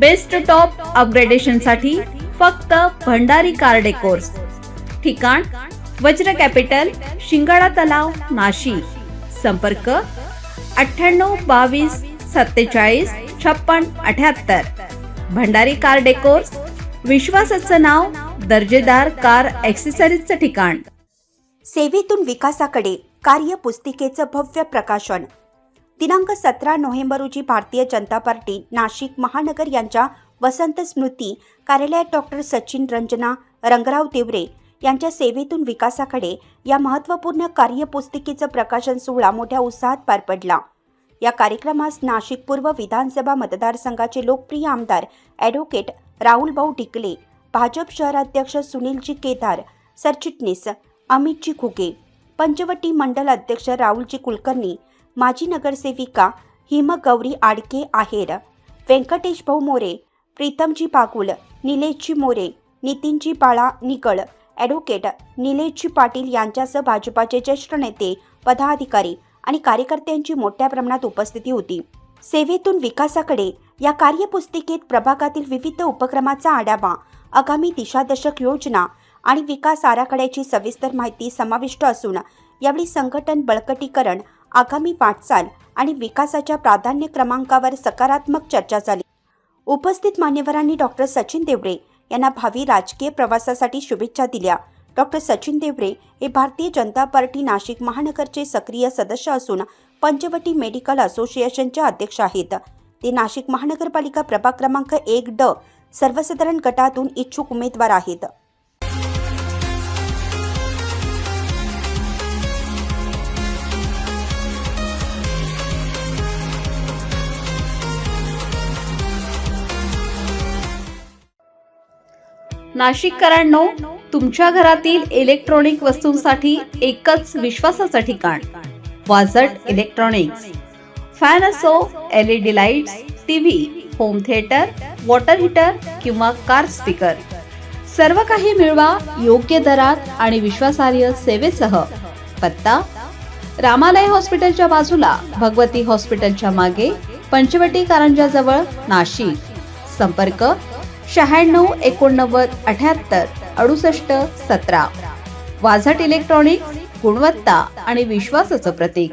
Best top अपग्रेडेशनसाठी फक्त Bhandari car decors ठिकाण वज्र capital शिंगाडा तलाव नाशिक. संपर्क अठ्ठ्याण्णव बावीस सत्तेचाळीस छप्पन अठ्याहत्तर. भंडारी कार डेकोर्स विश्वासाचं नाव दर्जेदार कार ॲक्सेसरीजचं ठिकाण. सेवेतून विकासाकडे कार्यपुस्तिकेचं भव्य प्रकाशन. दिनांक सतरा नोव्हेंबर रोजी भारतीय जनता पार्टी नाशिक महानगर यांच्या वसंत स्मृती कार्यालयात डॉक्टर सचिन रंजना रंगराव देवरे यांच्या सेवेतून विकासाकडे या महत्त्वपूर्ण कार्यपुस्तिकेचं प्रकाशन सोहळा मोठ्या उत्साहात पार पडला. या कार्यक्रमास नाशिक पूर्व विधानसभा मतदारसंघाचे लोकप्रिय आमदार ॲडव्होकेट राहुलभाऊ टिकले भाजप शहराध्यक्ष सुनीलजी केदार सरचिटणीस अमितजी घुगे पंचवटी मंडल अध्यक्ष राहुलजी कुलकर्णी माजी नगरसेविका हिमगौरी आडके आहेर व्यंकटेश भाऊ मोरे प्रीतमजी पागुल निलेशजी मोरे नितीनजी बाळा निकळ ॲडव्होकेट निलेशजी पाटील यांच्यासह भाजपाचे ज्येष्ठ नेते पदाधिकारी आणि कार्यकर्त्यांची मोठ्या प्रमाणात उपस्थिती होती. सेवेतून विकासाकडे या कार्यपुस्तिकेत प्रभागातील विविध उपक्रमाचा आढावा आगामी दिशादशक योजना आणि विकास आराखड्याची सविस्तर माहिती समाविष्ट असून यावेळी संघटन बळकटीकरण आगामी वाटचाल आणि विकासाच्या प्राधान्य क्रमांकावर सकारात्मक चर्चा झाली. उपस्थित मान्यवरांनी डॉक्टर सचिन देवरे यांना भावी राजकीय प्रवासासाठी शुभेच्छा दिल्या. डॉक्टर सचिन देवरे हे भारतीय जनता पार्टी नाशिक महानगरचे सक्रिय सदस्य असून पंचवटी मेडिकल असोसिएशनचे अध्यक्ष आहेत. ते नाशिक महानगरपालिका प्रभाग क्रमांक एक ड सर्वसाधारण गटातून इच्छुक उमेदवार आहेत. नाशिककरांनो तुमच्या घरातील इलेक्ट्रॉनिक वस्तूंसाठी एकच विश्वासाचं ठिकाण वाजट इलेक्ट्रॉनिक्स फॅन असो L E D lights TV home theatre water heater किंवा कार स्पीकर सर्व काही मिळवा योग्य दरात आणि विश्वासार्ह सेवेसह. पत्ता रामालय हॉस्पिटलच्या बाजूला भगवती हॉस्पिटलच्या मागे पंचवटी कारंजाजवळ नाशिक. संपर्क शहाण्णव एकोणनव्वद अठ्याहत्तर अडुसष्ट सतरा. वाझट इलेक्ट्रॉनिक्स गुणवत्ता आणि विश्वासाचं प्रतीक.